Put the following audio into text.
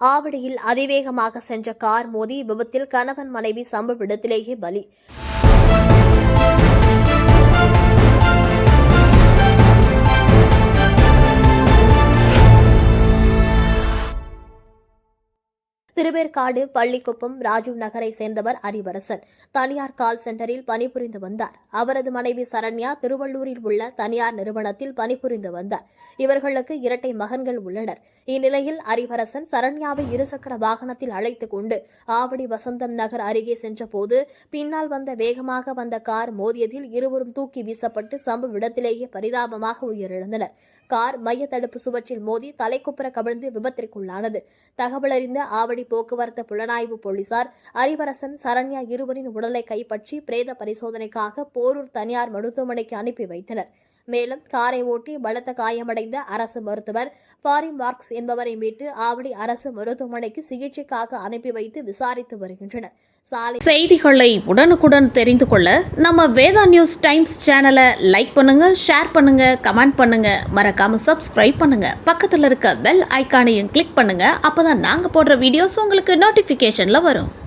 ஆவடியில் அதிவேகமாக சென்ற கார் மோதி விபத்தில் கணவன் மனைவி சம்பவ இடத்திலேயே பலி. திருவேற்காடு பள்ளிக்குப்பம் ராஜீவ் நகரை சேர்ந்தவர் அரிவரசன். தனியார் கால் சென்டரில் பணிபுரிந்து வந்தார். அவரது மனைவி சரண்யா திருவள்ளூரில் உள்ள தனியார் நிறுவனத்தில் பணிபுரிந்து வந்தார். இவர்களுக்கு இரட்டை மகன்கள் உள்ளனர். இந்நிலையில் அரிவரசன் சரண்யாவை இருசக்கர வாகனத்தில் அழைத்துக் கொண்டு ஆவடி வசந்தம் நகர் அருகே சென்றபோது பின்னால் வந்த வேகமாக வந்த கார் மோதியதில் இருவரும் தூக்கி வீசப்பட்டு சம்பவ இடத்திலேயே பரிதாபமாக உயிரிழந்தனர். கார் மைய தடுப்பு சுவற்றில் மோதி தலைக்குப்புற கவிழ்ந்து விபத்திற்குள்ளானது. தகவலறிந்த ஆவடி போக்குவரத்து புலனாய்வு போலீசார் அறிவரசன் சரண்யா இருவரின் உடலை கைப்பற்றி பிரேத பரிசோதனைக்காக போரூர் தனியார் மருத்துவமனைக்கு அனுப்பி வைத்தனர். மேலும் காரை ஓட்டி பலத்த காயமடைந்த அரசு மருத்துவர் பாரி மார்க்ஸ் என்பவரை மீட்டு ஆவடி அரசு மருத்துவமனைக்கு சிகிச்சைக்காக அனுப்பி வைத்து விசாரித்து வருகின்றனர். சாலை செய்திகளை உடனுக்குடன் தெரிந்து கொள்ள நம்ம வேதா நியூஸ் டைம்ஸ் சேனலை லைக் பண்ணுங்க ஷேர் பண்ணுங்க கமெண்ட் பண்ணுங்க. மறக்காம சப்ஸ்கிரைப் பண்ணுங்க. பக்கத்தில் இருக்க பெல் ஐக்கானையும் கிளிக் பண்ணுங்க. அப்பதான் நாங்க போடுற வீடியோஸ் உங்களுக்கு நோட்டிஃபிகேஷனில் வரும்.